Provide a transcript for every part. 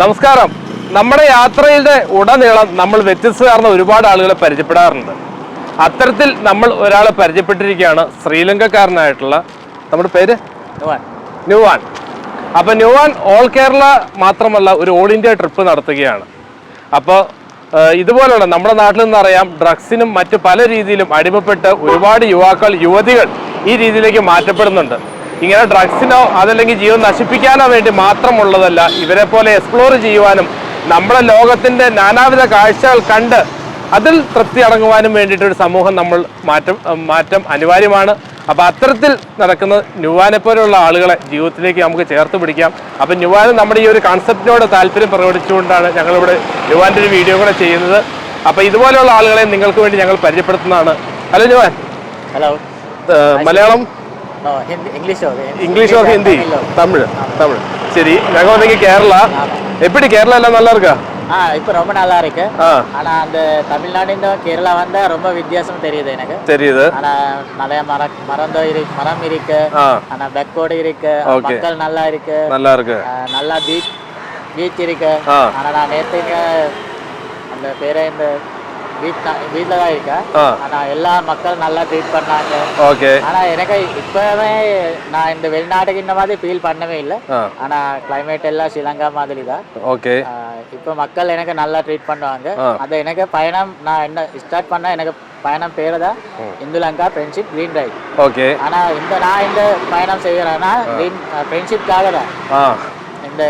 നമസ്കാരം. നമ്മുടെ യാത്രയുടെ ഉടനീളം നമ്മൾ വ്യത്യസ്തമാർന്ന ഒരുപാട് ആളുകളെ പരിചയപ്പെടാറുണ്ട്. അത്തരത്തിൽ നമ്മൾ ഒരാളെ പരിചയപ്പെട്ടിരിക്കുകയാണ് ശ്രീലങ്കക്കാരനായിട്ടുള്ള നമ്മുടെ പേര്. ന്യൂവാൻ അപ്പോൾ ന്യൂവാൻ ഓൾ കേരള മാത്രമല്ല ഒരു ഓൾ ഇന്ത്യ ട്രിപ്പ് നടത്തുകയാണ്. അപ്പോൾ ഇതുപോലെയുള്ള നമ്മുടെ നാട്ടിൽ നിന്ന് അറിയാം ഡ്രഗ്സിനും മറ്റു പല രീതിയിലും അടിമപ്പെട്ട് ഒരുപാട് യുവാക്കൾ യുവതികൾ ഈ രീതിയിലേക്ക് മാറ്റപ്പെടുന്നുണ്ട്. ഇങ്ങനെ ഡ്രഗ്സിനോ അതല്ലെങ്കിൽ ജീവൻ നശിപ്പിക്കാനോ വേണ്ടി മാത്രമുള്ളതല്ല ഇവരെ പോലെ എക്സ്പ്ലോർ ചെയ്യുവാനും നമ്മുടെ ലോകത്തിന്റെ നാനാവിധ കാഴ്ചകൾ കണ്ട് അതിൽ തൃപ്തി അടങ്ങുവാനും വേണ്ടിയിട്ട് ഒരു സമൂഹം നമ്മൾ മാറ്റം മാറ്റം അനിവാര്യമാണ്. അപ്പോൾ അത്തരത്തിൽ നടക്കുന്ന ന്യൂവാനെ പോലെയുള്ള ആളുകളെ ജീവിതത്തിലേക്ക് നമുക്ക് ചേർത്ത് പിടിക്കാം. അപ്പം ന്യൂവാന് നമ്മുടെ ഈ ഒരു കൺസെപ്റ്റിനോട് താല്പര്യം പ്രകടിച്ചുകൊണ്ടാണ് ഞങ്ങളിവിടെ ന്യൂവാന്റെ ഒരു വീഡിയോ കൂടെ ചെയ്യുന്നത്. അപ്പോൾ ഇതുപോലെയുള്ള ആളുകളെ നിങ്ങൾക്ക് വേണ്ടി ഞങ്ങൾ പരിചയപ്പെടുത്തുന്നതാണ്. ഹലോ ന്യൂവാൻ ഹലോ മലയാളം ഇംഗ്ലീഷോ ഹിന്ദി? തമിഴ് തമിഴ് ശരി ഞങ്ങൾ വന്നെങ്കിൽ கேரளா எப்படி கேரளா എല്ലാം நல்லா ഇരിക്കാ ஆ இப்ப ரொம்ப நல்லா இருக்கு ஆனா அந்த தமிழ்நாடு கேரளா வந்தா ரொம்ப வித்தியாசம் தெரியுது எனக்கு தெரியுது ஆனா நிறைய மர மரந்தோ இருக்கு மரம் இருக்கு ஆனா பெக்கோடு இருக்கு மக்கள் நல்லா இருக்கு நல்லா இருக்கு நல்லா பீச் பீச் இருக்கு ஆனா நான் நேற்று அந்த பேரை இந்த வீட்டில் தான் இருக்கேன். எல்லா மக்களும் நல்லா ட்ரீட் பண்ணாங்க. ஓகே. எனக்கு இப்போவே நான் இந்த வெளிநாட்டுக்கு இந்த மாதிரி ஃபீல் பண்ணவே இல்லை. ஆனால் கிளைமேட் எல்லாம் ஸ்ரீலங்கா மாதிரி தான் மக்கள் எனக்கு நல்லா ட்ரீட் பண்ணுவாங்க. அது எனக்கு பயணம் நான் என்ன ஸ்டார்ட் பண்ண எனக்கு பயணம் பேர் தான் Indulanka friendship green right okay. ஆனால் இந்த நான் இந்த பயணம் செய்கிறேன்னா க்ரீன் ஃப்ரெண்ட்ஷிப்காக தான். இந்த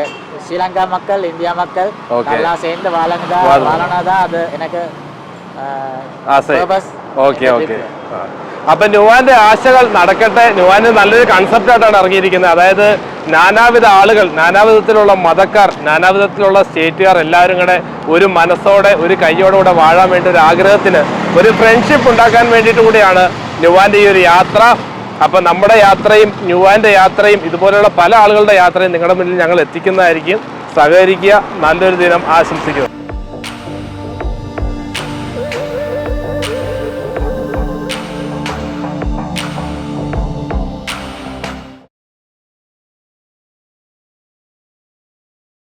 ஸ்ரீலங்கா மக்கள் இந்தியா மக்கள் எல்லாம் சேர்ந்து வாழணுதா வாழனாதான் அது எனக்கு ഓക്കെ ഓക്കെ. അപ്പൊ നുവാന്റെ ആശകൾ നടക്കട്ടെ. നുവാന് നല്ലൊരു കൺസെപ്റ്റ് ആയിട്ടാണ് ഇറങ്ങിയിരിക്കുന്നത്. അതായത് നാനാവിധ ആളുകൾ നാനാവിധത്തിലുള്ള മതക്കാർ നാനാവിധത്തിലുള്ള സ്റ്റേറ്റുകാർ എല്ലാവരും കൂടെ ഒരു മനസ്സോടെ ഒരു കൈയോടെ കൂടെ വാഴാൻ വേണ്ടി ഒരു ആഗ്രഹത്തിന് ഒരു ഫ്രണ്ട്ഷിപ്പ് ഉണ്ടാക്കാൻ വേണ്ടിയിട്ട് കൂടിയാണ് ന്യൂവാന്റെ ഈ ഒരു യാത്ര. അപ്പൊ നമ്മുടെ യാത്രയും ന്യൂവാന്റെ യാത്രയും ഇതുപോലെയുള്ള പല ആളുകളുടെ യാത്രയും നിങ്ങളുടെ മുന്നിൽ ഞങ്ങൾ എത്തിക്കുന്നതായിരിക്കും. സഹകരിക്കുക. നല്ലൊരു ദിനം ആശംസിക്കുന്നു.